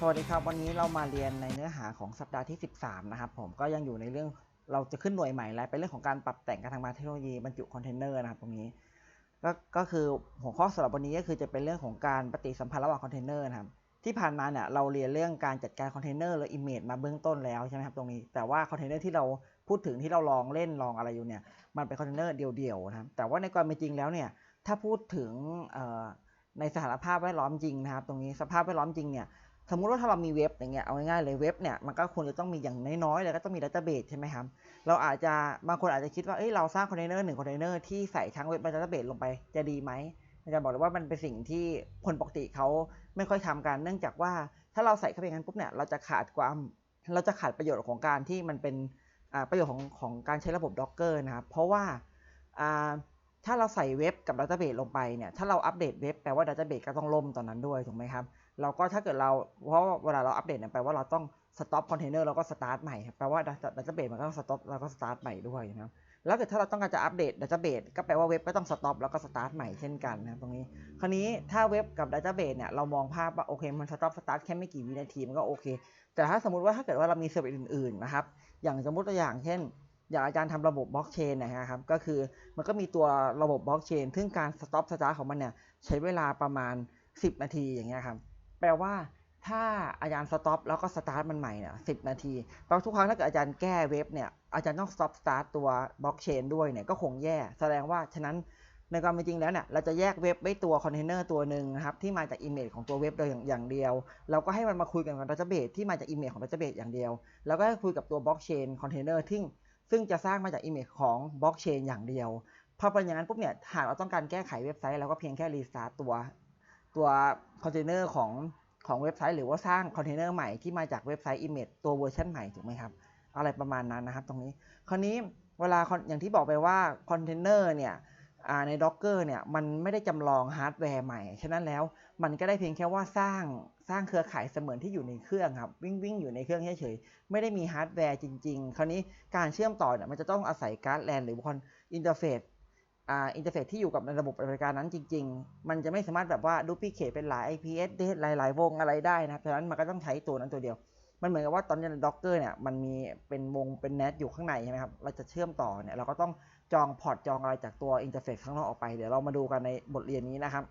สวัสดีครับ วันนี้เรามาเรียนในเนื้อหาของสัปดาห์ที่ 13 นะครับผมก็ยังอยู่ในเรื่องเราจะขึ้นหน่วยใหม่แล้วเป็นเรื่องของการปรับแต่งการทำงานเทคโนโลยีบรรจุคอนเทนเนอร์นะครับตรงนี้ก็ก็คือหัวข้อสำหรับวันนี้ก็คือจะเป็นเรื่องของการปฏิสัมพันธ์ระหว่างคอนเทนเนอร์นะครับที่ผ่านมาเนี่ยเราเรียนเรื่องการจัดการคอนเทนเนอร์และอิมเมจมาเบื้องต้นแล้วใช่ไหมครับตรงนี้แต่ว่าคอนเทนเนอร์ที่เราพูดถึงที่เราลองเล่นลองอะไรอยู่เนี่ยมันเป็นคอนเทนเนอร์เดี่ยวๆนะครับแต่ว่าในความเป็นจริงแล้วเนี่ยถ้าพูดถึงในสถานภาพแวดล้อมจริงนะครับตรงนี้สภาพแวดล้อมจริงเนี่ย สมมุติว่าถ้าเรามีเว็บอย่างเงี้ยเอาง่ายๆเลยเว็บเนี่ยมันก็ควรจะต้องมีอย่างน้อยๆเลยก็ต้องมีดัตเตอร์เบสใช่ไหมครับเราอาจจะบางคนอาจจะคิดว่าเอ้ยเราสร้างคอนเทนเนอร์หนึ่งคอนเทนเนอร์ที่ใส่ทั้งเว็บและดัตเตอร์เบสลงไปจะดีไหมอาจารย์บอกเลยว่ามันเป็นสิ่งที่คนปกติเขาไม่ค่อยทำกันเนื่องจากว่าถ้าเราใส่เข้าไปงั้นปุ๊บเนี่ยเราจะขาดความเราจะขาดประโยชน์ของการที่มันเป็นประโยชน์ของของการใช้ระบบ Docker นะครับเพราะว่าอ่าถ้าเราใส่เว็บกับดัตเตอร์เบสลงไปเนี่ยถ้าเราอัปเดตเว็บแปลว่าดัตเตอร์เบสก็ต้องล่มตอนนั้นด้วยถูกไหมครับ เราก็ถ้าเกิดเราเพราะเวลาเราอัปเดตเนี่ยแปลว่าเราต้องสต็อปคอนเทนเนอร์แล้วก็สตาร์ทใหม่ครับแปลว่าดัตเตอร์เบสมันก็ต้องสต็อปแล้วก็สตาร์ทใหม่ด้วยนะครับแล้วเกิดถ้าเราต้องการจะอัปเดตดัตเตอร์เบสก็แปลว่าเว็บก็ต้องสต็อปแล้วก็สตาร์ทใหม่เช่นกันนะตรงนี้คราวนี้ถ้าเว็บกับดัตเตอร์เบสเนี่ยเรามองภาพว่าโอเคมันสต็อปสตาร์ทแค่ไม่กี่วินาทีมันก็โอเค แต่ถ้าสมมติว่าถ้าเกิดว่าเรามีเซอร์วิสอื่นๆนะครับอย่างสมมติตัวอย่างเช่น อย่างอาจารย์ทำระบบบล็อกเชนนะครับก็คือมันก็มีตัวระบบบล็อกเชนซึ่งการสต็อปสตาร์ทของมันเนี่ยใช้เวลาประมาณ 10 นาทีอย่างเงี้ยครับ แปลว่าถ้าอาจารย์สต็อปแล้วก็สตาร์ทมันใหม่เนี่ยสินาทีแปลว่าทุกครั้งถ้าเกิดอาจารย์แก้เว็บเนี่ยอาจารย์ต้องสต็อปสตาร์ทตัวบล็อกเชนด้วยเนี่ยก็คงแย่ แสดงว่าฉะนั้นในความเป็นจริงแล้วเนี่ยเราจะแยกเว็บไว้ตัวคอนเทนเนอร์ตัวหนึ่งนะครับที่มาจากอิมเมจของตัวเว็บโดยอย่างเดียว เราก็ให้มันมาคุยกันกับดัตเตอร์เบสที่มาจากอิมเมจของดัตเตอร์เบสอย่างเดียว แล้วก็ให้คุยกับตัวบล็อกเชนคอนเทนเนอร์ที่ซึ่งจะสร้างมาจากอิมเมจของบล็อกเชนอย่างเดียวพอเป็นอย่างนั้นปุ๊บเนี่ยหากเราต้องการแก้ไขเว็บไซต์เราก็เพียงแค่รีสตาร์ตตัว ตัวคอนเทนเนอร์ของของเว็บไซต์หรือว่าสร้างคอนเทนเนอร์ใหม่ที่มาจากเว็บไซต์อิมเมจตัวเวอร์ชันใหม่ถูกไหมครับ อะไรประมาณนั้นนะครับตรงนี้ คราวนี้เวลาอย่างที่บอกไปว่าคอนเทนเนอร์เนี่ยใน Docker เนี่ยมันไม่ได้จำลองฮาร์ดแวร์ใหม่ ฉะนั้นแล้วมันก็ได้เพียงแค่ว่าสร้างสร้างเครือข่ายเสมือนที่อยู่ในเครื่องครับ วิ่งวิ่งอยู่ในเครื่องเฉยๆไม่ได้มีฮาร์ดแวร์จริง ๆ คราวนี้การเชื่อมต่อเนี่ยมันจะต้องอาศัยการ์ดแลนหรือคอนอินเทอร์เฟซ อ่าอินเทอร์เฟซที่อยู่กับในระบบบัติการนั้นจริง ๆ มันจะไม่สามารถแบบว่าดูพิเคทเป็นหลาย IP address หลาย ๆ วงอะไรได้นะครับฉะนั้นมันก็ต้องใช้ตัวนั้นตัวเดียว มันเหมือนกับว่าตอนนี้ใน Docker เนี่ยมันมีเป็นวงเป็น NAT อยู่ข้างในใช่ไหมครับ เราจะเชื่อมต่อเนี่ยเราก็ต้องจองพอร์ตจองอะไรจากตัวอินเทอร์เฟซข้างนอกออกไป เดี๋ยวเรามาดูกันในบทเรียนนี้นะครับ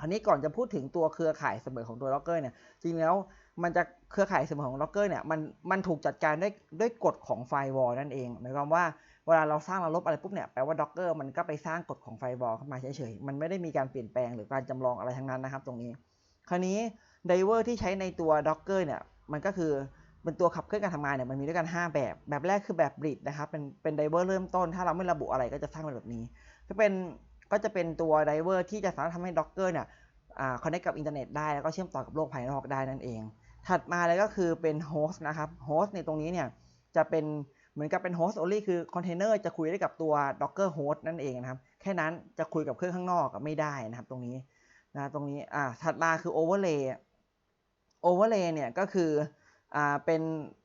อันนี้ก่อนจะพูดถึงตัวเครือข่ายเสมอของตัว Docker เนี่ย จริงแล้วมันจะเครือข่ายเสมอของ Docker เนี่ยมันมันถูกจัดการด้วยด้วยกฎของไฟวอลนั่นเองหมายความว่า เวลาเราสร้างเราลบอะไรปุ๊บเนี่ยแปลว่า Docker มันก็ไปสร้างกฎของไฟวอลเข้ามาเฉยๆ มันไม่ได้มีการเปลี่ยนแปลงหรือการจำลองอะไรทั้งนั้นนะครับ ตรงนี้ คราวนี้ไดเวอร์ที่ใช้ในตัว Docker เนี่ยมันก็คือเป็นตัวขับเคลื่อนการทำงานเนี่ยมันมีด้วยกัน 5 แบบ แบบแรกคือแบบ bridge นะครับเป็นเป็นไดเวอร์เริ่มต้น ถ้าเราไม่ระบุอะไรก็จะสร้างเป็นแบบนี้ก็เป็นก็จะเป็นตัวไดเวอร์ที่จะสามารถทำให้ Docker เนี่ยอ่าคอนเนคกับอินเทอร์เน็ตได้แล้วก็เชื่อมต่อกับโลกภายนอกได้นั่นเอง ถัดมาเลยก็คือเป็นโฮสต์นะครับโฮสต์ในตรงนี้เนี่ยจะเป็น เหมือนกับเป็นโฮสต์ only คือคอนเทนเนอร์จะคุยได้กับตัว Docker host นั่นเองนะครับ แค่นั้นจะคุยกับเครื่องข้างนอกไม่ได้นะครับตรงนี้นะตรงนี้อ่าถัดมาคือ overlay overlay เนี่ยก็คืออ่าเป็น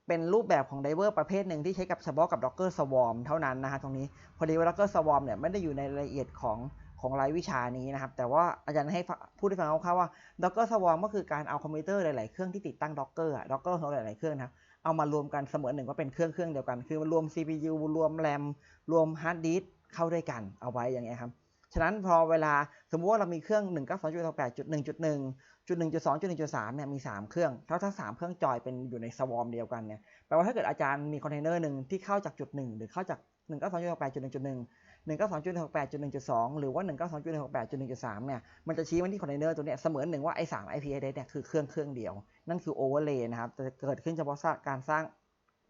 เป็นรูปแบบของ driver ประเภทหนึ่งที่ใช้กับเฉพาะกับ Docker Swarm เท่านั้นนะฮะตรงนี้พอดีว่า Docker Swarm เนี่ยไม่ได้อยู่ในรายละเอียดของของรายวิชานี้นะครับ แต่ว่าอาจารย์ให้พูดให้ฟังคร่าวๆว่า Docker Swarm ก็คือการเอาคอมพิวเตอร์หลาย ๆ เครื่องที่ติดตั้ง Docker อะ Docker ของหลาย ๆ เครื่องนะครับ เอามารวมกันเสมือนหนึ่งว่าเป็นเครื่องเครื่องเดียวกัน คือมารวม CPU รวม RAM รวม Hard Disk เข้าด้วยกันเอาไว้อย่างเงี้ยครับฉะนั้นพอเวลาสมมุติว่าเรามีเครื่อง 1.92.68.1.1.1.2.1.3เนี่ยมี 3 เครื่องถ้าถ้า3เครื่องจอยเป็นอยู่ในสวอมเดียวกันเนี่ยแปลว่าถ้าเกิดอาจารย์มีคอนเทนเนอร์หนึ่งที่เข้าจากจุด 1 หรือเข้าจาก 1 9 2 8 1 1 1 9 2 6 8 1 2 หรือว่า 1 9 2 6 8 1 3เนี่ยมันจะชี้มาที่คอนเทนเนอร์ตัวเนี้ยเสมือนหนึ่งว่าไอ้3 IP address เนี่ยคือเครื่องเครื่องเดียว นั่นคือ overlay นะครับจะเกิดขึ้นเฉพาะการสร้าง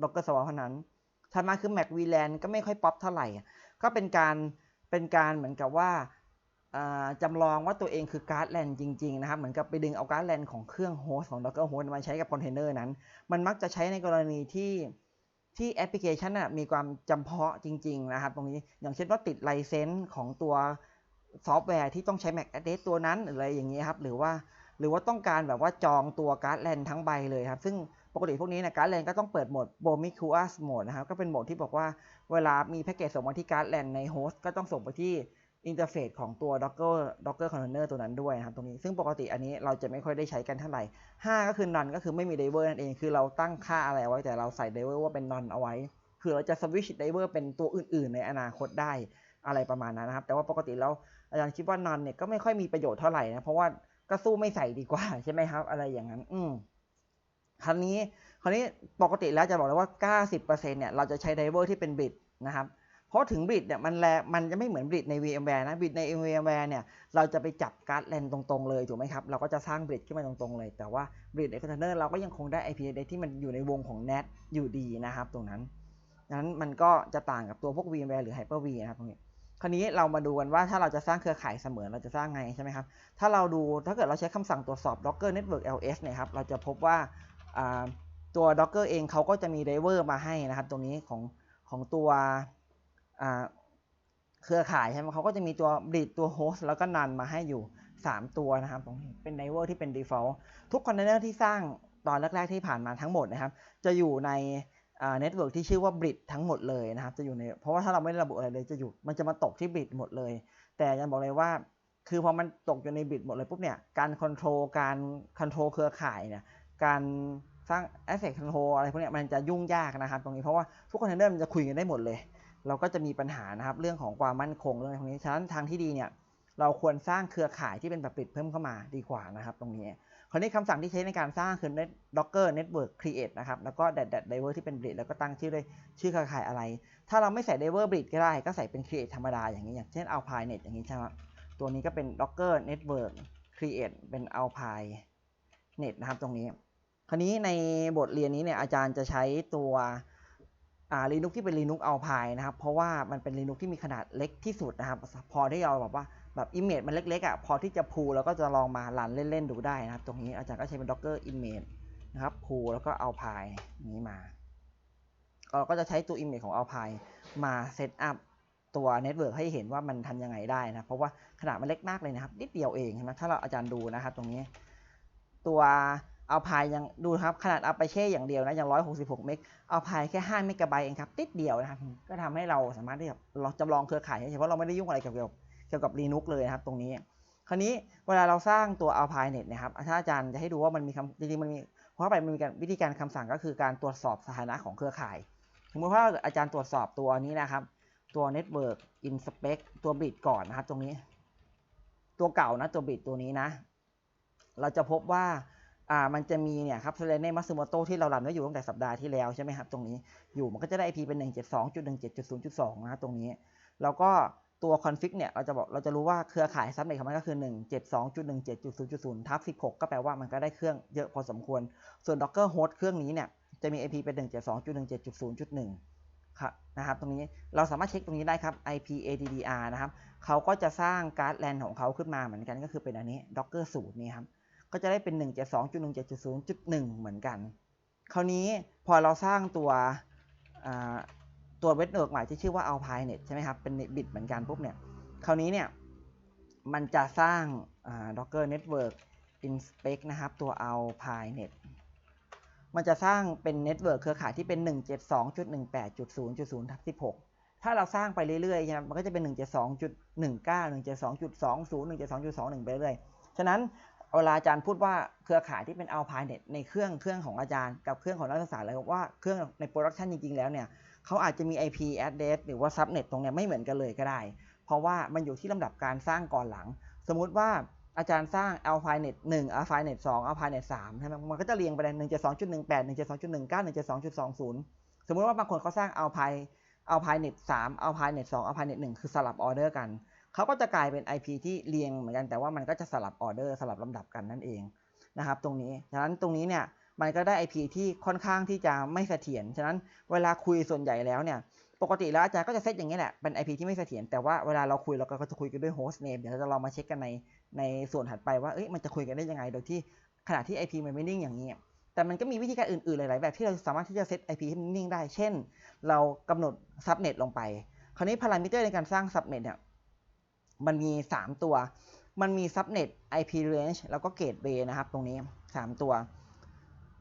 Docker Swarm เท่านั้นถัดมาคือ Mac VLAN ก็ไม่ค่อยป๊อปเท่าไหร่ ก็เป็นการเป็นการเหมือนกับว่าจำลองว่าตัวเองคือการ์ดแลนจริง ๆ นะครับ เหมือนกับไปดึงเอาการ์ดแลนของเครื่องโฮสต์ของ Docker Host มาใช้กับคอนเทนเนอร์นั้น มันมักจะใช้ในกรณีที่ที่แอปพลิเคชันมีความจำเพาะจริง ๆ นะครับ ตรงนี้อย่างเช่นว่าติดไลเซนส์ของตัวซอฟต์แวร์ที่ต้องใช้ MAC address ตัวนั้นหรืออะไรอย่างนี้ครับ หรือว่า หรือว่าต้องการแบบว่าจองตัวการ์ดแลนทั้งใบเลยครับ ซึ่งปกติพวกนี้นะการ์ดแลนก็ต้องเปิดโหมด b o m i c u o u s mode นะครับ ก็เป็นโหมดที่บอกว่าเวลามีแพ็กเกจส่งมาที่การ์ดแลนในโฮสต์ก็ต้องส่งไปที่อินเทอร์เฟซของตัว Docker Docker Container ตัวนั้นด้วยนะครับตรงนี้ ซึ่งปกติอันนี้เราจะไม่ค่อยได้ใช้กันเท่าไหร่ 5 ก็คือ none ก็คือไม่มี driver นั่นเอง คือเราตั้งค่าอะไรไว้แต่เราใส่ driver ว่าเป็น none เอาไว้ คือเราจะ switch driver เป็นตัวอื่น ๆ ในอนาคตได้อะไรประมาณนั้นนะครับ แต่ว่าปกติแล้วอาจารย์คิดว่า none เนี่ยก็ไม่ค่อยมีประโยชน์เท่าไหร่นะ เพราะว่า ก็สู้ไม่ใส่ดีกว่าใช่ไหมครับ อะไรอย่างนั้น อืมคราวนี้คราวนี้ปกติแล้วจะบอกเลยว่า 90%เนี่ยเราจะใช้ driver ที่เป็นบิตนะครับเพราะถึงบิดเนี่ยมันแลมันจะไม่เหมือนบิดใน VMware นะบิดใน VMware เนี่ยเราจะไปจับการ์ดแลนตรงๆเลยถูกไหมครับเราก็จะสร้างบิดขึ้นมาตรงๆเลย แต่ว่าบิดในคอนเทนเนอร์เราก็ยังคงได้ IP address ที่มันอยู่ในวงของ NAT อยู่ดีนะครับ ตรงนั้นนั้นมันก็จะต่างกับตัวพวก VMware หรือ Hyper-V นะครับตรงนี้ คราวนี้เรามาดูกันว่าถ้าเราจะสร้างเครือข่ายเสมือนเราจะสร้างไงใช่ไหมครับ ถ้าเราดูถ้าเกิดเราใช้คำสั่งตรวจสอบ Docker Network LS เนี่ยครับ เราจะพบว่าตัว Docker เองเขาก็จะมี driver มาให้นะครับ ตรงนี้ของของตัวเครือข่ายใช่ไหมเขาก็จะมีตัวบิดตัวโฮสต์แล้วก็นันมาให้อยู่ 3 ตัวนะครับตรงนี้เป็นไดเวอร์ที่เป็น default ทุกคอนเทนเนอร์ที่สร้างตอนแรกๆที่ผ่านมาทั้งหมดนะครับ จะอยู่ใน เน็ตเวิร์กที่ชื่อว่าบริดทั้งหมดเลยนะครับ จะอยู่ใน เพราะว่าถ้าเราไม่ระบุอะไรเลยจะอยู่ มันจะมาตกที่บริดหมดเลย แต่ยังบอกเลยว่า คือพอมันตกอยู่ในบริดหมดเลยปุ๊บเนี่ย การคอนโทรล การคอนโทรลเครือข่ายเนี่ย การสร้าง asset control อะไรพวกนี้มันจะยุ่งยากนะครับ ตรงนี้เพราะว่าทุกคอนเทนเนอร์มันจะคุยกันได้หมดเลย เราก็จะมีปัญหานะครับเรื่องของความมั่นคงเรื่องตรงนี้ ฉะนั้นทางที่ดีเนี่ย เราควรสร้างเครือข่ายที่เป็นแบบปิดเพิ่มเข้ามาดีกว่านะครับ ตรงนี้ คราวนี้คำสั่งที่ใช้ในการสร้างคือ net docker network create นะครับ แล้วก็ dat dat driver ที่เป็น bridge แล้วก็ตั้งชื่อด้วยชื่อเครือข่ายอะไร ถ้าเราไม่ใส่ driver bridge ก็ได้ ก็ใส่เป็น create ธรรมดาอย่างนี้ อย่างเช่น alpine net อย่างนี้ใช่ไหมตัวนี้ก็เป็น docker network create เป็น alpine net นะครับตรงนี้ คราวนี้ในบทเรียนนี้เนี่ยอาจารย์จะใช้ตัวอ่าลีนุกที่เป็นลีนุกเอาพายนะครับ เพราะว่ามันเป็นลีนุกที่มีขนาดเล็กที่สุดนะครับ พอที่เราแบบว่า แบบอิมเมจมันเล็กๆอะพอที่จะพูแล้วก็จะลองมาลันเล่นๆดูได้นะครับ ตรงนี้อาจารย์ก็ใช้เป็น Docker Image นะครับพูแล้วก็เอาพายนี้มาเราก็จะใช้ตัว Image ของเอาพายมาเซตอัพตัวเน็ตเวิร์กให้เห็นว่ามันทำยังไงได้นะ เพราะว่าขนาดมันเล็กมากเลยนะครับนิดเดียวเองใช่ไหมถ้าเราอาจารย์ดูนะครับตรงนี้ตัวเอาพายยังดูครับขนาดเอาไปเช่อย่างเดียวนะยัง 166 เมกเอาพายแค่ 5 เมกะไบต์เองครับติดเดียวนะครับ ก็ทำให้เราสามารถที่จะจำลองเครือข่ายเฉพาะเราไม่ได้ยุ่งอะไรเกี่ยวกับ เกี่ยวกับ Linux เลยนะครับตรงนี้ คราวนี้เวลาเราสร้างตัว Alpine Net นะครับถ้าอาจารย์จะให้ดูว่ามันมีคำจริงๆมันมีเพราะไปมันมีวิธีการคำสั่งก็คือการตรวจสอบสถานะของเครือข่าย สมมติว่าอาจารย์ตรวจสอบตัวนี้นะครับ ตัว Network Inspect ตัวบิดก่อนนะครับตรงนี้ ตัวเก่านะตัวบิดตัวนี้นะ เราจะพบว่าอ่ามันจะมีเนี่ยครับเซเลเน่มัสซูโมโตที่เราลันไว้อยู่ตั้งแต่สัปดาห์ที่แล้วใช่ไหมครับตรงนี้อยู่มันก็จะได้ IP เป็น 172.17.0.2 นะครับตรงนี้ แล้วก็ ตัวคอนฟิกเนี่ยเราจะบอกเราจะรู้ว่าเครือข่ายซับเน็ตของมันก็คือ 172.17.0.0ทับ16 ก็แปลว่ามันก็ได้เครื่องเยอะพอสมควร ส่วน Docker Host เครื่องนี้เนี่ยจะมี IP เป็น 172.17.0.1ครับนะครับตรงนี้เราสามารถเช็คตรงนี้ได้ครับ IP ADDR นะครับเขาก็จะสร้างการ์ดแลนของเขาขึ้นมาเหมือนกันก็คือเป็นอันนี้ Docker สูตรนี้ครับก็จะได้เป็น 172.170.1 เหมือนกัน คราวนี้พอเราสร้างตัว ตัวเว็บเน็ตใหม่ที่ชื่อว่า Alpine Net ใช่ไหมครับ เป็นบิตเหมือนกันปุ๊บเนี่ย คราวนี้เนี่ย มันจะสร้าง Docker Network Inspect นะครับ ตัว Alpine Net มันจะสร้างเป็นเน็ตเวิร์กเครือข่ายที่เป็น 172.18.0.0ทับ16 ถ้าเราสร้างไปเรื่อยๆใช่ไหมมันก็จะเป็น 172.19 172.20 172.21 ไปเรื่อยฉะนั้นเวลาอาจารย์พูดว่าเครือข่ายที่เป็นเอาพายเน็ตในเครื่องเครื่องของอาจารย์กับเครื่องของนักศึกษาเลยว่าเครื่องในโปรดักชันจริงๆแล้วเนี่ย เขาอาจจะมี IP address หรือว่า subnet ตรงเนี้ยไม่เหมือนกันเลยก็ได้ เพราะว่ามันอยู่ที่ลำดับการสร้างก่อนหลัง สมมุติว่าอาจารย์สร้าง alphanet 1 alphanet 2 alphanet 3ใช่ไหมมันก็จะเรียงไปเลย172.18 172.19 172.20 สมมุติว่าบางคนเขาสร้าง alpine alphanet 3 alphanet 2 alphanet 1 คือสลับออเดอร์กัน เขาก็จะกลายเป็น IP ที่เรียงเหมือนกัน แต่ว่ามันก็จะสลับออเดอร์สลับลำดับกันนั่นเองนะครับตรงนี้ ฉะนั้นตรงนี้เนี่ย มันก็ได้ IP ที่ค่อนข้างที่จะไม่เสถียร ฉะนั้นเวลาคุยส่วนใหญ่แล้วเนี่ย ปกติแล้วอาจารย์ก็จะเซตอย่างนี้แหละ เป็น IP ที่ไม่เสถียร แต่ว่าเวลาเราคุยเราก็จะคุยกันด้วย host name เดี๋ยวเราจะลองมาเช็คกันในในส่วนถัดไปว่า เอ้ย มันจะคุยกันได้ยังไง โดยที่ขณะที่ IP มันไม่นิ่งอย่างนี้ แต่มันก็มีวิธีการอื่นๆ หลาย ๆ แบบที่เราสามารถที่จะเซต IP ให้มันนิ่งได้ เช่น เรากำหนด subnet ลงไป คราวนี้พารามิเตอร์ในการสร้าง subnet เนี่ย มันมี 3 ตัว มันมี subnet IP range แล้วก็ gateway นะครับ ตรงนี้ 3 ตัว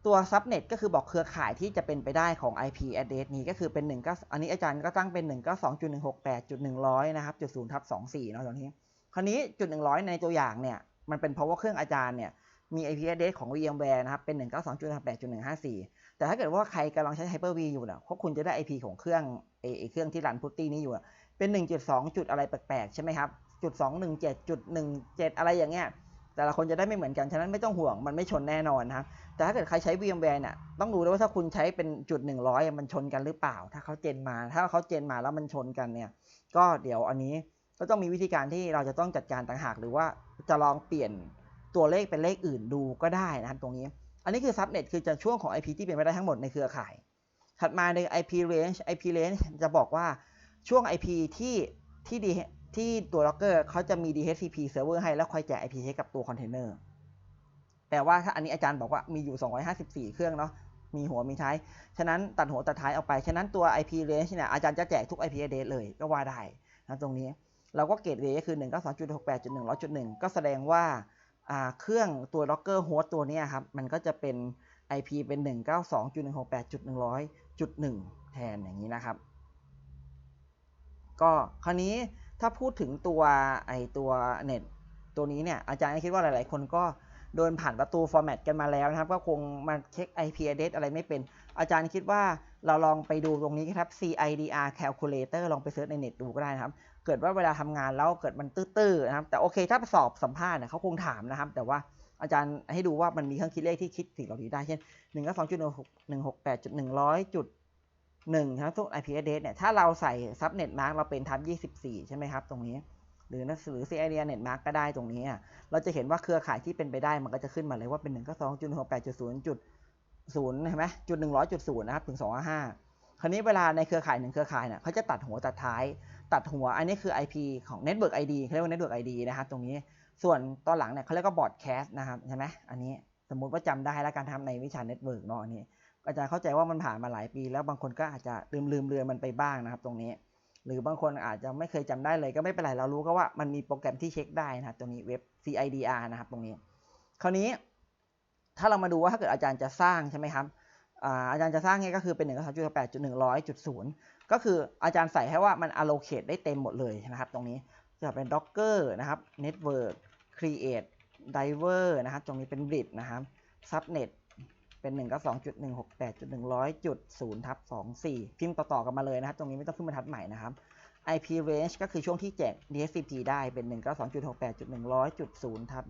ตัว subnet ก็คือบอกเครือข่ายที่จะเป็นไปได้ของ IP address นี้ก็คือเป็น1ก็อันนี้อาจารย์ก็ตั้งเป็น192.168.100นะครับจุด0ทับ24เนาะตรงนี้ คราวนี้จุด100 ในตัวอย่างเนี่ย มันเป็นเพราะว่าเครื่องอาจารย์เนี่ย มี IP address ของ VMware นะครับ เป็น 192.168.154 แต่ถ้าเกิดว่าใครกำลังใช้ Hyper-V อยู่นะพวกคุณจะได้ IP ของเครื่องไอเครื่องที่รันพุตตี้นี้อยู่ เป็น 1.2 จุดอะไรแปลกๆ ใช่ไหมครับ จุด217จุด17 อะไรอย่างเงี้ย แต่ละคนจะได้ไม่เหมือนกัน ฉะนั้นไม่ต้องห่วง มันไม่ชนแน่นอนนะครับ แต่ถ้าเกิดใครใช้ VMware เนี่ย ต้องดูด้วยว่าถ้าคุณใช้เป็นจุด 100 มันชนกันหรือเปล่า ถ้าเขาเจนมา ถ้าเขาเจนมาแล้วมันชนกันเนี่ย ก็เดี๋ยวอันนี้ก็ต้องมีวิธีการที่เราจะต้องจัดการต่างหาก หรือว่าจะลองเปลี่ยนตัวเลขเป็นเลขอื่นดูก็ได้นะครับตรงนี้ อันนี้คือ subnet คือจะช่วงของ IP ที่เป็นไปได้ทั้งหมดในเครือข่าย ถัดมาใน IP range IP range จะบอกว่าช่วง IP ที่ที่ดี ที่ตัว Docker เขาจะมี DHCP server ให้แล้วคอยแจก IP ให้กับตัวคอนเทนเนอร์แปลว่าถ้าอันนี้อาจารย์บอกว่ามีอยู่ 254 เครื่องเนาะ มีหัวมีท้าย ฉะนั้นตัดหัวตัดท้ายออกไป ฉะนั้นตัว IP range เนี่ยอาจารย์จะแจกทุก IP address เลยก็ว่าได้นะตรงนี้ เราก็เกตเวย์ก็คือ 192.68.100.1 ก็แสดงว่าเครื่องตัว Docker host ตัวนี้ครับ มันก็จะเป็น IP เป็น 192.168.100.1 แทนอย่างนี้นะครับ ก็คราวนี้ ถ้าพูดถึงตัวไอตัวเน็ตตัวนี้เนี่ยอาจารย์คิดว่าหลาย ๆ คนก็โดนผ่านประตูฟอร์แมตกันมาแล้วนะครับ ก็คงมาเช็ค IP address อะไรไม่เป็น อาจารย์คิดว่าเราลองไปดูตรงนี้ครับ CIDR calculator ลองไปเซิร์ชในเน็ตดูก็ได้นะครับ เกิดว่าเวลาทำงานแล้วเกิดมันตื้อๆนะครับ แต่โอเคถ้าสอบสัมภาษณ์เนี่ยเขาคงถามนะครับ แต่ว่าอาจารย์ให้ดูว่ามันมีเครื่องคิดเลขที่คิดสิ่งเหล่านี้ได้เช่น1ก็2.168.100จุดหนึ่งครับ ทุก IP address เนี่ย ถ้าเราใส่ subnet mark เราเป็นทับ24 ใช่ไหมครับ ตรงนี้ หรือหรือ CID net mark ก็ได้ตรงนี้ เราจะเห็นว่าเครือข่ายที่เป็นไปได้มันก็จะขึ้นมาเลยว่าเป็น1ก็2.168.0จุด0ใช่ไหมจุด100จุด0นะครับถึง255คราวนี้เวลาในเครือข่ายหนึ่งเครือข่ายเนี่ยเขาจะตัดหัวตัดท้าย ตัดหัวอันนี้คือ IP ของ Network ID เขาเรียกว่า Network ID นะครับตรงนี้ส่วนตอนหลังเนี่ยเขาเรียกว่า Broadcast นะครับใช่ไหมอันนี้สมมุติว่าจำได้แล้วการทำในวิชา Network เนาะอันนี้ อาจารย์เข้าใจว่ามันผ่านมาหลายปี แล้วบางคนก็อาจจะลืมลืมเรือนมันไปบ้างนะครับตรงนี้ หรือบางคนอาจจะไม่เคยจำได้เลยก็ไม่เป็นไรเรารู้ก็ว่ามันมีโปรแกรมที่เช็คได้นะครับตรงนี้เว็บ CIDR นะครับตรงนี้ คราวนี้ถ้าเรามาดูว่าถ้าเกิดอาจารย์จะสร้างใช่ไหมครับอาจารย์จะสร้างเนี่ยก็คือเป็น1 3 8 1 0 0ก็คืออาจารย์ใส่ให้ว่ามัน allocate ได้เต็มหมดเลยนะครับ ตรงนี้จะเป็น docker นะครับ network create driver นะครับ ตรงนี้เป็น bridge นะครับ subnet เป็น1ก็2.168.100.0ทับ24 พิมพ์ต่อๆกันมาเลยนะครับ ตรงนี้ไม่ต้องขึ้นบรรทัดใหม่นะครับ IP range ก็คือช่วงที่แจก DHCP ได้เป็น1ก็2.68.100.0ทับ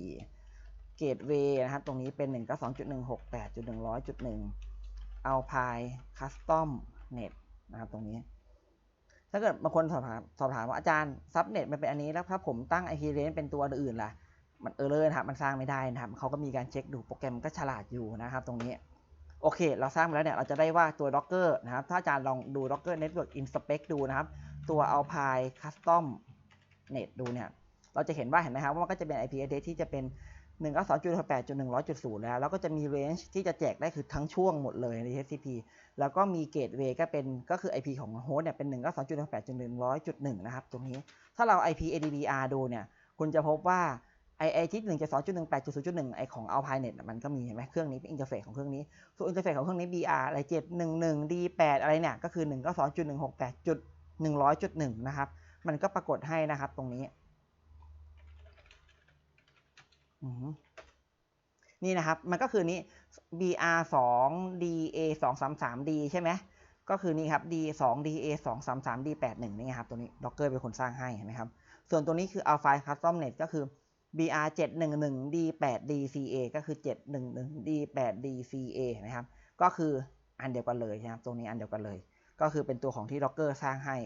24 gateway นะครับตรงนี้เป็น1ก็2.168.100.1 alpine custom net นะครับตรงนี้ถ้าเกิดบางคนสอบถามสอบถามว่าอาจารย์ subnet มันเป็นอันนี้แล้วถ้าผมตั้ง IP range เป็นตัวอื่นล่ะ มันเออร์เลอร์นะครับมันสร้างไม่ได้นะครับเขาก็มีการเช็คดูโปรแกรมก็ฉลาดอยู่นะครับตรงนี้โอเค เราสร้างมาแล้วเนี่ย เราจะได้ว่าตัว Docker นะครับ ถ้าอาจารย์ลองดู Docker Network Inspect ดูนะครับ ตัว Alpine Custom Net ดูเนี่ย เราจะเห็นว่าเห็นไหมครับว่ามันก็จะเป็น IP address ที่จะเป็น 1 9 2 8 1 0 0 แล้ว แล้วก็จะมี range ที่จะแจกได้คือทั้งช่วงหมดเลยใน HTTP แล้วก็มี gateway ก็เป็นก็คือ IP ของโฮสต์เนี่ยเป็น 1 9 2 8 1 0 0นะครับ ตรงนี้ ถ้าเรา IP ADDR ดูเนี่ย คุณจะพบว่า ไอไอที่หนึ่งจะสองจุดหนึ่งแปดจุดศูนย์จุดหนึ่งไอของ Alpine Net มันก็มีเห็นไหมเครื่องนี้เป็นอินเทอร์เฟซของเครื่องนี้ส่วนอินเทอร์เฟซของเครื่องนี้ BR อะไรเจ็ดหนึ่งหนึ่ง D แปดอะไรเนี่ยก็คือหนึ่งก็สองจุดหนึ่งหกแปดจุดหนึ่งร้อยจุดหนึ่งนะครับ มันก็ปรากฏให้นะครับตรงนี้นี่นะครับ มันก็คือนี้ BR 2 DA 2 3 3 D ใช่ไหมก็คือนี่ครับ D 2 DA 2 3 3 D 8 1นี่ครับตัวนี้ Docker เป็นคนสร้างให้เห็นไหมครับส่วนตัวนี้คือ Alpine Custom Net ก็คือ BR 711 D 8 DCA ก็คือ 711 D 8 DCA นะครับ ก็คืออันเดียวกันเลยนะครับ ตรงนี้อันเดียวกันเลย ก็คือเป็นตัวของที่ Docker สร้างให้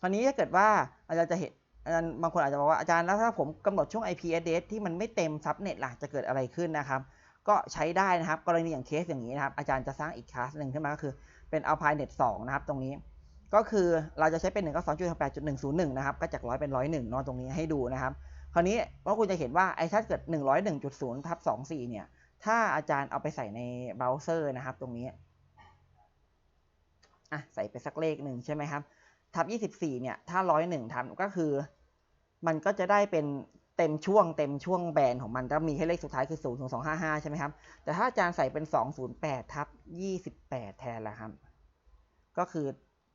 คราวนี้ถ้าเกิดว่าอาจารย์จะเห็นอาจารย์บางคนอาจจะบอกว่าอาจารย์แล้วถ้าผมกำหนดช่วง IP address ที่มันไม่เต็มซับเน็ตล่ะจะเกิดอะไรขึ้นนะครับ ก็ใช้ได้นะครับ กรณีอย่างเคสอย่างนี้นะครับ อาจารย์จะสร้างอีกคลาสหนึ่งขึ้นมาก็คือเป็น Alpine Net 2นะครับ ตรงนี้ ก็คือเราจะใช้เป็น1ก็2.8.101นะครับ ก็จากร้อยเป็นร้อยหนึ่งเนาะตรงนี้ให้ดูนะครับ คราวนี้ว่าคุณจะเห็นว่าไอ้ถ้าเกิด 101.0ทับ24 เนี่ย ถ้าอาจารย์เอาไปใส่ในเบราว์เซอร์นะครับ ตรงนี้อะใส่ไปสักเลขหนึ่งใช่ไหมครับทับ24 เนี่ย ถ้า 101ทับก็คือ มันก็จะได้เป็นเต็มช่วงเต็มช่วงแบนของมันจะมีแค่เลขสุดท้ายคือ0 2 5 5 ใช่ไหมครับ แต่ถ้าอาจารย์ใส่เป็น 208ทับ28 แทนละครับ ก็คือ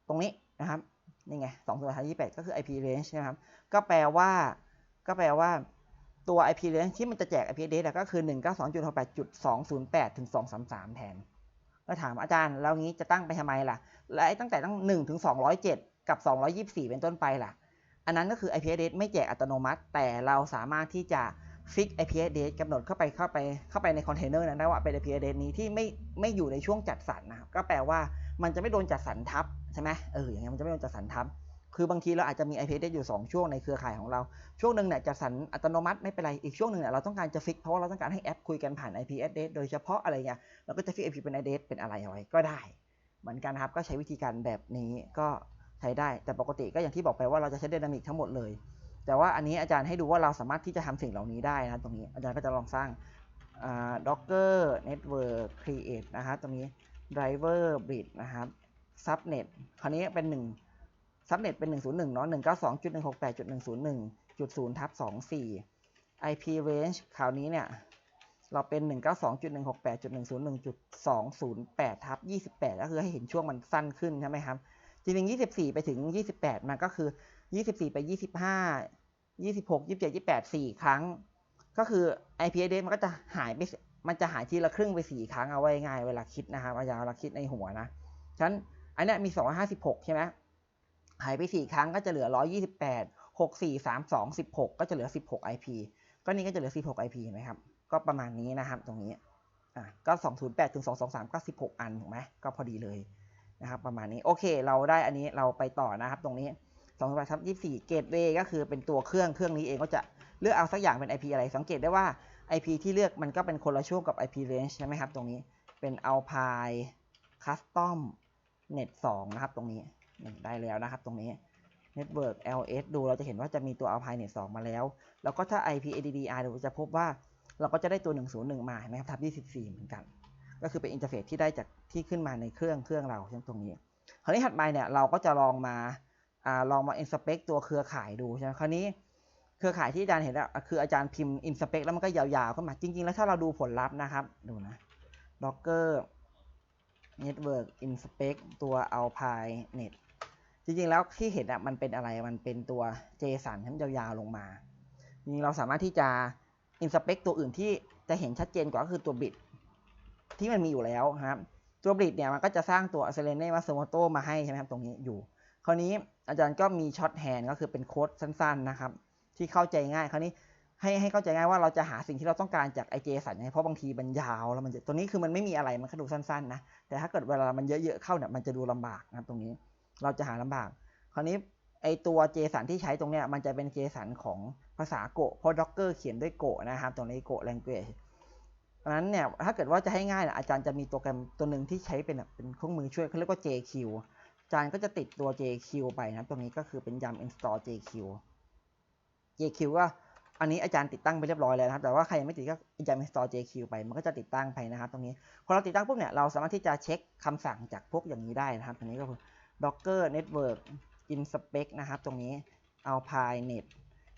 ตรงนี้นะครับ นี่ไง2 0 28ก็คือ IP range นะครับ ก็แปลว่า ก็แปลว่าตัว IP range ที่มันจะแจก IP address ก็คือ 192.68.208ถึง233 แทน ก็ถามอาจารย์ แล้วงี้จะตั้งไปทำไมล่ะ และตั้งแต่ตั้ง1ถึง207 กับ 224 เป็นต้นไปล่ะ อันนั้นก็คือ IP address ไม่แจกอัตโนมัติ แต่เราสามารถที่จะฟิก IP address กำหนดเข้าไปเข้าไปเข้าไปในคอนเทนเนอร์นั้นได้ว่าเป็น IP address นี้ที่ไม่ไม่อยู่ในช่วงจัดสรรนะครับ ก็แปลว่ามันจะไม่โดนจัดสรรทับใช่ไหมเอออย่างเงี้ยมันจะไม่โดนจัดสรรทับ คือบางทีเราอาจจะมี IP address อยู่ 2 ช่วงในเครือข่ายของเรา ช่วงหนึ่งเนี่ยจัดสรรอัตโนมัติไม่เป็นไร อีกช่วงหนึ่งเนี่ยเราต้องการจะฟิกเพราะว่าเราต้องการให้แอปคุยกันผ่าน IP address โดยเฉพาะอะไรเงี้ยเราก็จะฟิก IP เป็น address เป็นอะไรเอาไว้ก็ได้ เหมือนกันครับก็ใช้วิธีการแบบนี้ก็ใช้ได้ แต่ปกติก็อย่างที่บอกไปว่าเราจะใช้ Dynamic ทั้งหมดเลย แต่ว่าอันนี้อาจารย์ให้ดูว่าเราสามารถที่จะทำสิ่งเหล่านี้ได้นะตรงนี้อาจารย์ก็จะลองสร้าง docker network create นะครับตรงนี้ driver bridge นะครับ subnet คราวนี้เป็นหนึ่ง 1 subnet เป็น 101เนาะ192.168.101.0ทับ24 IP range คราวนี้เนี่ย เราเป็น 192.168.101.208ทับ28 ก็คือให้เห็นช่วงมันสั้นขึ้นใช่ไหมครับ จริงๆ 24 ไปถึง 28 มันก็คือ 24 ไป 25 26 27 28 4 ครั้ง ก็คือ IP address มันก็จะหายไปมันจะหายทีละครึ่งไป 4 ครั้งเอาไว้ง่ายเวลาคิดนะครับอาจารย์เวลาคิดในหัวนะฉะนั้นอันนี้มี 256 ใช่ไหม หายไป 4 ครั้งก็จะเหลือ 128 6 4 3 2 16 ก็จะเหลือ 16 IP ก็นี่ก็จะเหลือ 16 IP เห็นไหมครับ ก็ประมาณนี้นะครับตรงนี้ อะ ก็ 208ถึง223 ก็ 16 อันถูกไหมก็พอดีเลยนะครับ ประมาณนี้ โอเค เราได้อันนี้เราไปต่อนะครับ ตรงนี้208ทับ24 Gateway ก็คือเป็นตัวเครื่อง เครื่องนี้เองก็จะเลือกเอาสักอย่างเป็น IP อะไร สังเกตได้ว่า IP ที่เลือกมันก็เป็นคนละช่วงกับ IP range ใช่ไหมครับ ตรงนี้ เป็น Alpine Custom Net 2 นะครับ ตรงนี้ ได้แล้วนะครับตรงนี้ Network LS ดูเราจะเห็นว่าจะมีตัว Alpine Net 2มาแล้ว แล้วก็ถ้า IP ADDR ดูจะพบว่าเราก็จะได้ตัว 101 มาเห็นไหมครับทับ24 เหมือนกัน ก็คือเป็นอินเทอร์เฟซที่ได้จากที่ขึ้นมาในเครื่องเครื่องเราตรงนี้ คราวนี้ถัดไปเนี่ยเราก็จะลองมาอลองมา inspect ตัวเครือข่ายดูใช่ไหมคราวนี้เครือข่ายที่อาจารย์เห็นแล้วคืออาจารย์พิมพ์ inspect แล้วมันก็ยาวๆขึ้นมาจริง ๆ แล้วถ้าเราดูผลลัพธ์นะครับดูนะ docker network inspect ตัว alpine net จริงๆแล้วที่เห็นอะมันเป็นอะไรมันเป็นตัว JSON ที่มันยาวๆลงมาจริงๆเราสามารถที่จะ inspect ตัวอื่นที่จะเห็นชัดเจนกว่าก็คือตัว bit ที่มันมีอยู่แล้วครับตัว bit เนี่ยมันก็จะสร้างตัว Selene m a s u m o t o มาให้ใช่ไหมครับตรงนี้อยู่ คราวนี้อาจารย์ก็มีช็อตแฮนก็คือเป็นโค้ดสั้นๆนะครับ ที่เข้าใจง่ายคราวนี้ให้ให้เข้าใจง่ายว่าเราจะหาสิ่งที่เราต้องการจากไอเจสันไงเพราะบางทีมันยาวแล้วมันจะตัวนี้คือมันไม่มีอะไรมันแค่ดูสั้นๆนะแต่ถ้าเกิดเวลามันเยอะๆเข้าเนี่ยมันจะดูลำบากนะครับตรงนี้ เราจะหาลำบาก คราวนี้ไอตัวเจสันที่ใช้ตรงเนี้ยมันจะเป็นเจสันของภาษาโกเพราะ Docker เขียนด้วยโกนะครับ ตรงนี้โก language เพราะนั้นเนี่ยถ้าเกิดว่าจะให้ง่ายนะอาจารย์จะมีโปรแกรมตัวหนึ่งที่ใช้เป็นเป็นเครื่องมือช่วยเขาเรียกว่า JQ อาจารย์ก็จะติดตัว JQ ไปนะตรงนี้ก็คือเป็นยำ install JQ JQ ก็อันนี้อาจารย์ติดตั้งไปเรียบร้อยแล้วนะครับ แต่ว่าใครยังไม่ติดก็ยำ install JQ ไป มันก็จะติดตั้งไปนะครับ ตรงนี้ พอเราติดตั้งปุ๊บเนี่ยเราสามารถที่จะเช็คคำสั่งจากพวกอย่างนี้ได้นะครับตรงนี้ก็คือ docker network inspect นะครับ ตรงนี้ alpine net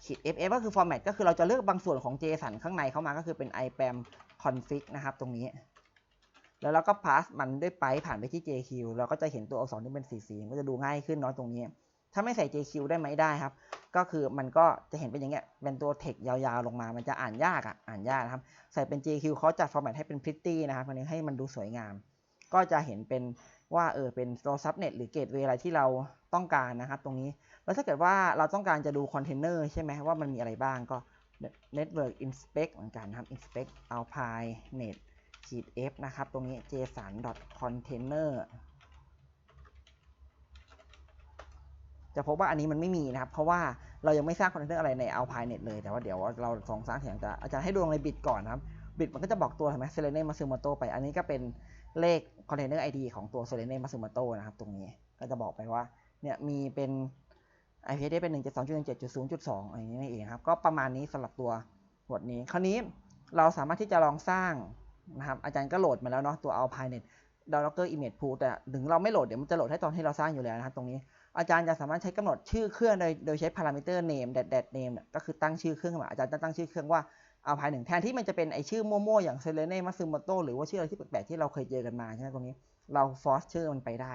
ขีด ff ก็คือ format ก็คือเราจะเลือกบางส่วนของ JSON ข้างในเข้ามาก็คือเป็น ipam config นะครับ ตรงนี้ แล้วเราก็ pass มันด้วยไปผ่านไปที่ JQ เราก็จะเห็นตัวอักษรที่เป็นสีสีก็จะดูง่ายขึ้นเนาะตรงนี้ ถ้าไม่ใส่ JQ ได้ไหมได้ครับ ก็คือมันก็จะเห็นเป็นอย่างเงี้ยเป็นตัว text ยาวๆ ลงมา มันจะอ่านยากอะอ่านยากนะครับ ใส่เป็น JQ เขาจัด format ให้เป็น pretty นะครับมันให้มันดูสวยงาม ก็จะเห็นเป็น ว่าเออเป็นตัว subnet หรือ gateway อะไรที่เราต้องการนะครับ ตรงนี้ แล้วถ้าเกิดว่าเราต้องการจะดูคอนเทนเนอร์ใช่ไหมว่ามันมีอะไรบ้างก็ network inspect เหมือนกันนะครับ inspect alpine net ขีด f นะครับ ตรงนี้ json container จะพบว่าอันนี้มันไม่มีนะครับ เพราะว่าเรายังไม่สร้างคอนเทนเนอร์อะไรใน alpine net เลย แต่ว่าเดี๋ยวเราสองสร้างเสียงจะอาจารย์ให้ดูในบิตก่อนนะครับบิตมันก็จะบอกตัวใช่ไหม selene masumoto ไป อันนี้ก็เป็น เลข container id ของตัว selene masumoto นะครับตรงนี้ก็จะบอกไปว่าเนี่ยมีเป็น IP address เป็น172.1.7.0.2อะไรนี้นั่นเองครับ ก็ประมาณนี้สำหรับตัวบทนี้ คราวนี้เราสามารถที่จะลองสร้างนะครับ อาจารย์ก็โหลดมาแล้วเนาะตัว Alpine Net Docker Image Pool แต่ถึงเราไม่โหลดเดี๋ยวมันจะโหลดให้ตอนที่เราสร้างอยู่แล้วนะครับตรงนี้อาจารย์จะสามารถใช้กำหนดชื่อเครื่องโดยโดยใช้ parameter name that that name เนี่ยก็คือตั้งชื่อเครื่องมาอาจารย์จะตั้งชื่อเครื่องว่า อาภายหนึ่งแทนที่มันจะเป็นไอชื่อมั่วๆอย่าง Selene Matsumoto หรือว่าชื่ออะไรที่แปลกๆที่เราเคยเจอกันมาใช่ไหมตรงนี้ เรา force ชื่อมันไปได้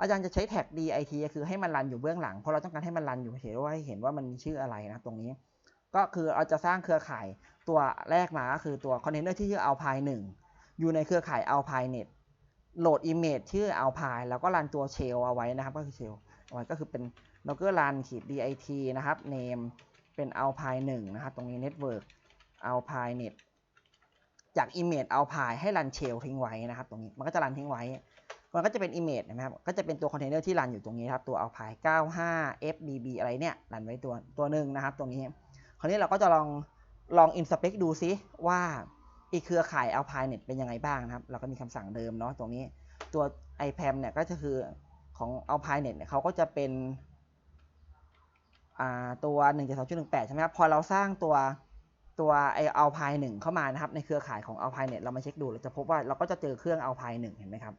อาจารย์จะใช้แท็ก dit คือให้มันรันอยู่เบื้องหลัง เพราะเราต้องการให้มันรันอยู่เฉยๆว่าให้เห็นว่ามันมีชื่ออะไรนะตรงนี้ ก็คือเราจะสร้างเครือข่ายตัวแรกมาก็คือตัวคอนเทนเนอร์ที่ชื่อ alpine 1อยู่ในเครือข่าย alpine net โหลด image ชื่อ alpine แล้วก็รันตัว shell เอาไว้นะครับก็คือ shell เอาไว้ก็คือเป็น docker run ขีด dit นะครับ name เป็น alpine 1 นะครับ ตรงนี้ network alpine net จาก image alpine ให้รัน shell ทิ้งไว้นะครับ ตรงนี้มันก็จะรันทิ้งไว้ มันก็จะเป็น image นะครับ ก็จะเป็นตัวคอนเทนเนอร์ที่รันอยู่ตรงนี้ครับ ตัว alpine 95 fbb อะไรเนี่ยรันไว้ตัวตัวหนึ่งนะครับ ตรงนี้ คราวนี้เราก็จะลองลอง inspect ดูซิว่าอีเครือข่าย alpine net เป็นยังไงบ้างนะครับ เราก็มีคำสั่งเดิมเนาะตรงนี้ ตัว ipam เนี่ยก็จะคือของ alpine net เนี่ยเขาก็จะเป็นตัว 1.2.18 ใช่ไหมครับ พอเราสร้างตัว ตัวไอ alpine 1เข้ามานะครับ ในเครือข่ายของ alpine net เรามาเช็คดูเราจะพบว่าเราก็จะเจอเครื่อง alpine 1เห็นไหมครับ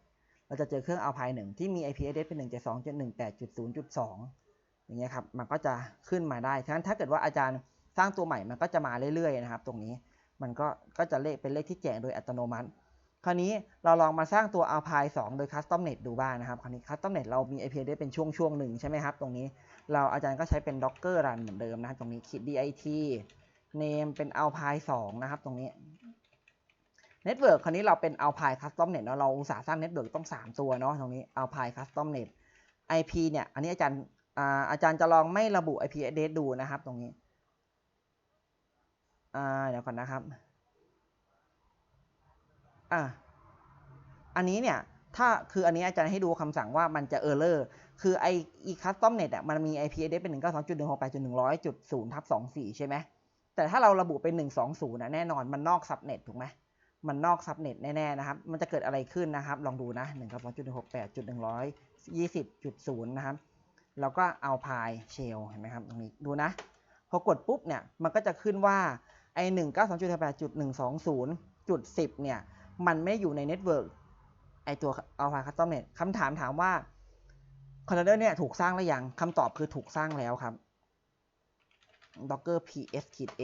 เราจะเจอเครื่อง alpine 1ที่มี IP address เป็น1.2.18.0.2อย่างเงี้ยครับมันก็จะขึ้นมาได้ฉะนั้นถ้าเกิดว่าอาจารย์สร้างตัวใหม่มันก็จะมาเรื่อยๆนะครับ ตรงนี้มันก็ก็จะเลขเป็นเลขที่แจกโดยอัตโนมัติ คราวนี้เราลองมาสร้างตัว alpine 2โดย custom net ดูบ้างนะครับคราวนี้ custom net เรามี IP address เป็นช่วงช่วงหนึ่งใช่ไหมครับตรงนี้เราอาจารย์ก็ใช้เป็น docker run เหมือนเดิมนะตรงนี้ขีด dit name เป็น alpine 2นะครับ ตรงนี้ network คราวนี้เราเป็น alpine custom net เนาะเราอุตสาห์สร้าง network ต้อง 3 ตัวเนาะตรงนี้ alpine custom net IP เนี่ย อันนี้อาจารย์อาจารย์จะลองไม่ระบุ IP address ดูนะครับ ตรงนี้เดี๋ยวก่อนนะครับอ่าอันนี้เนี่ยถ้าคืออันนี้อาจารย์ให้ดูคำสั่งว่ามันจะ error คือไอ e custom net อะมันมี IP address เป็น192.168.100.0ทับ24ใช่ไหม แต่ถ้าเราระบุเป็น120นะแน่นอนมันนอก subnet ถูกไหมมันนอก subnet แน่ๆนะครับ มันจะเกิดอะไรขึ้นนะครับ ลองดูนะ192.168.120.0นะครับแล้วก็เอาพายเชลเห็นไหมครับตรงนี้ดูนะ พอกดปุ๊บเนี่ยมันก็จะขึ้นว่าไอหนึ่งเก้าสองจุดแปดจุดหนึ่งสองศูนย์จุดสิบเนี่ยมันไม่อยู่ในเน็ตเวิร์กไอตัวเอัลฟาคัสตอมเน็ตคำถามถามว่าคอนเทนเนอร์เนี่ยถูกสร้างหรือยังคำตอบคือถูกสร้างแล้วครับ docker ps a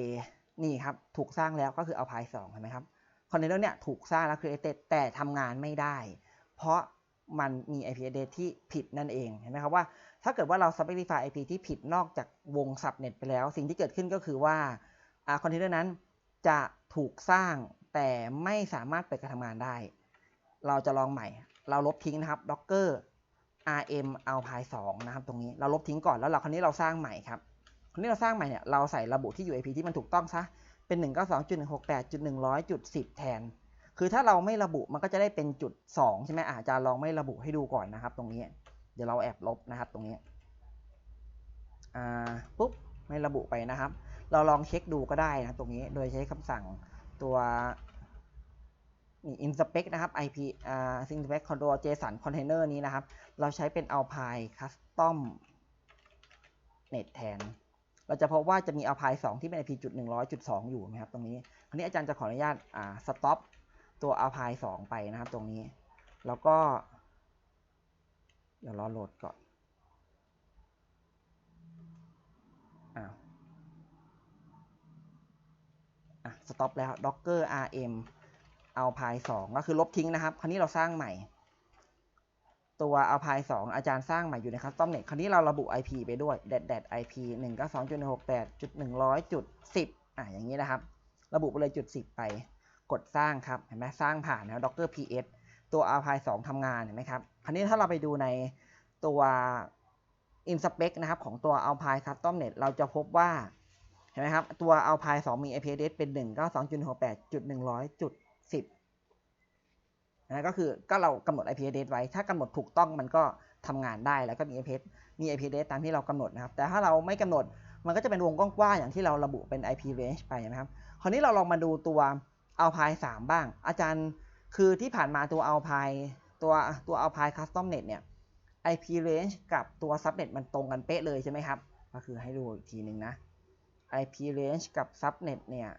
นี่ครับ ถูกสร้างแล้วก็คือเอาพายสองเห็นไหมครับคอนเทนเนอร์เนี่ยถูกสร้างแล้ว created แต่ทำงานไม่ได้ เพราะมันมี IP address ที่ผิดนั่นเองเห็นไหมครับว่า ถ้าเกิดว่าเรา specify IP ที่ผิดนอกจากวง subnet ไปแล้ว สิ่งที่เกิดขึ้นก็คือว่าคอนเทนเนอร์นั้นจะถูกสร้างแต่ไม่สามารถเปิดการทำงานได้ เราจะลองใหม่ เราลบทิ้งนะครับ docker rm alpine 2นะครับตรงนี้เราลบทิ้งก่อนแล้วเราคราวนี้เราสร้างใหม่ครับ คราวนี้เราสร้างใหม่เนี่ยเราใส่ระบุที่ UIP ที่มันถูกต้องซะเป็น192.168.100.10 แทน คือถ้าเราไม่ระบุมันก็จะได้เป็นจุด 2 ใช่ไหมอาจารย์ลองไม่ระบุให้ดูก่อนนะครับ ตรงนี้ เดี๋ยวเราแอบลบนะครับตรงนี้อ่าปุ๊บไม่ระบุไปนะครับ เราลองเช็คดูก็ได้นะตรงนี้โดยใช้คำสั่งตัวนี่ inspect นะครับ IP อ่า inspect control json container นี้นะครับ เราใช้เป็น alpine custom net แทน เราจะพบว่าจะมี alpine 2ที่เป็น IP จุด100.2อยู่นะครับตรงนี้คราวนี้อาจารย์จะขออนุญาตอ่า stop ตัว alpine 2ไปนะครับตรงนี้ แล้วก็ เดี๋ยวรอโหลดก่อนอ้าวสต็อปแล้ว docker rm เอาพาย2ก็คือลบทิ้งนะครับ คราวนี้เราสร้างใหม่ ตัวเอาพาย2อาจารย์สร้างใหม่อยู่ในคัสตอมเน็ตคราวนี้เราระบุ IP ไปด้วย d a d d ip 192.168.100.10อะอย่างนี้นะครับ ระบุไปเลยจุด 10 ไป กดสร้างครับเห็นไหมสร้างผ่านนะ docker ps ตัว a l p i 2ทำงานเห็นไหมครับ คราวนี้ถ้าเราไปดูในตัว inspect นะครับของตัว alpine custom net เราจะพบว่าเห็นไหมครับตัว Alpine 2 มี IP address เป็น 192.168.100.10 นะก็คือก็เรากำหนด IP address ไว้ ถ้ากำหนดถูกต้องมันก็ทำงานได้แล้วก็มี IP มี IP address ตามที่เรากำหนดนะครับ แต่ถ้าเราไม่กำหนดมันก็จะเป็นวงกว้างๆอย่างที่เราระบุเป็น IP range ไปนะครับ คราวนี้เราลองมาดูตัว Alpine 3 บ้าง อาจารย์คือที่ผ่านมาตัว Alpine ตัวตัว Alpine Custom Net เนี่ย IP range กับตัว subnet มันตรงกันเป๊ะเลยใช่ไหมครับ ก็คือให้ดูอีกทีหนึ่งนะ IP range กับ subnet เนี่ย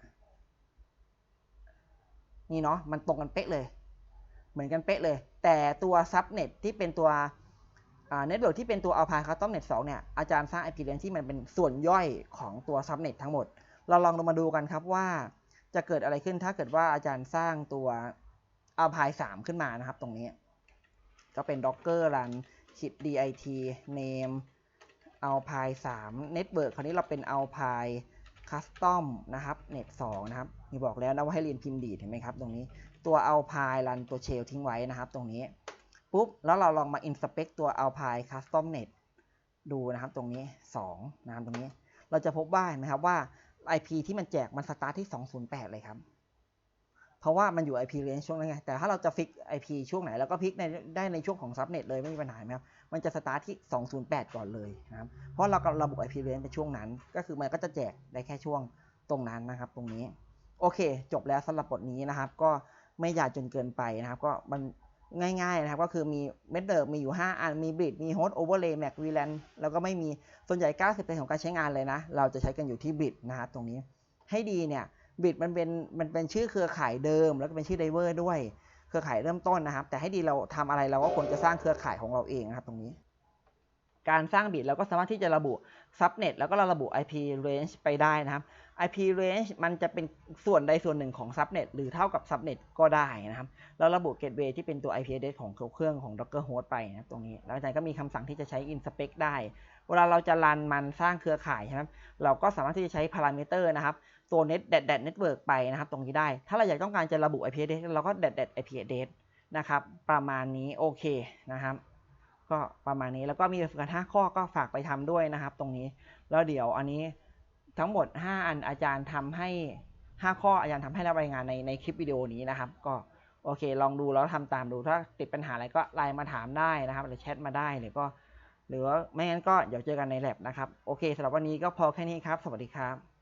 นี่เนาะ มันตรงกันเป๊ะเลย เหมือนกันเป๊ะเลย แต่ตัว subnet ที่เป็นตัวเน็ตเวิร์กที่เป็นตัว Alpine Custom Net 2เนี่ยอาจารย์สร้าง IP range ที่มันเป็นส่วนย่อยของตัว Subnet ทั้งหมด เราลองลงมาดูกันครับว่าจะเกิดอะไรขึ้นถ้าเกิดว่าอาจารย์สร้างตัว Alpine 3ขึ้นมานะครับตรงนี้ ก็เป็น docker run kit dit name Alpine 3 network คราวนี้เราเป็น Alpine Custom นะครับ net 2นะครับมีบอกแล้วนะว่าให้เรียนพิมพ์ดีดเห็นไหมครับตรงนี้ ตัว Alpine รันตัว shell ทิ้งไว้นะครับตรงนี้ปุ๊บแล้วเราลองมา inspect ตัว Alpine Custom Net ดูนะครับตรงนี้ 2 นะครับตรงนี้ เราจะพบว่าเห็นไหมครับว่า IP ที่มันแจกมันสตาร์ทที่ 208 เลยครับ เพราะว่ามันอยู่ IP range ช่วงนั้นไง แต่ถ้าเราจะฟิก IP ช่วงไหนเราก็ฟิกในได้ในช่วงของ subnet เลยไม่มีปัญหาไหมครับ มันจะสตาร์ทที่ 208 ก่อนเลยนะครับ เพราะเราก็ระบุ IP range ไปช่วงนั้น ก็คือมันก็จะแจกได้แค่ช่วงตรงนั้นนะครับ ตรงนี้ โอเค จบแล้วสำหรับบทนี้นะครับ ก็ ไม่ยากจนเกินไปนะครับก็มันง่ายๆนะครับก็คือมีเม็ดเดิมมีอยู่ 5 อัน มีบริดมีโฮสต์โอเวอร์เลย์แม็กวีแลนแล้วก็ไม่มีส่วนใหญ่ 90%ของการใช้งานเลยนะ เราจะใช้กันอยู่ที่บริดนะครับตรงนี้ให้ดีเนี่ยบริดมันเป็นมันเป็นชื่อเครือข่ายเดิม แล้วก็เป็นชื่อไดเวอร์ด้วย เครือข่ายเริ่มต้นนะครับ แต่ให้ดีเราทำอะไรเราก็ควรจะสร้างเครือข่ายของเราเองนะครับตรงนี้ การสร้างบิตเราก็สามารถที่จะระบุ subnet แล้วก็เราระบุ IP range ไปได้นะครับ IP range มันจะเป็นส่วนใดส่วนหนึ่งของ subnet หรือเท่ากับ subnet ก็ได้นะครับ แล้วระบุ gateway ที่เป็นตัว IP address ของเครื่องของ docker host ไปนะครับตรงนี้ แล้วอาจารย์ก็มีคำสั่งที่จะใช้ inspect ได้ เวลาเราจะรันมันสร้างเครือข่ายนะครับเราก็สามารถที่จะใช้ parameter นะครับ ตัว net dat dat network ไปนะครับ ตรงนี้ได้ ถ้าเราอยากต้องการจะระบุ IP address เราก็ dat dat IP address นะครับ ประมาณนี้โอเคนะครับ ก็ประมาณนี้แล้วก็มีฝึกหัด5ข้อก็ฝากไปทำด้วยนะครับ ตรงนี้แล้วเดี๋ยวอันนี้ทั้งหมด 5 อันอาจารย์ทำให้ 5 ข้ออาจารย์ทำให้รับรายงานในในคลิปวิดีโอนี้นะครับ ก็โอเค ลองดูแล้วทำตามดูถ้าติดปัญหาอะไรก็ไลน์มาถามได้นะครับ หรือแชทมาได้หรือก็ หรือว่าไม่งั้นก็เดี๋ยวเจอกันในแลบนะครับ โอเคสำหรับวันนี้ก็พอแค่นี้ครับ สวัสดีครับ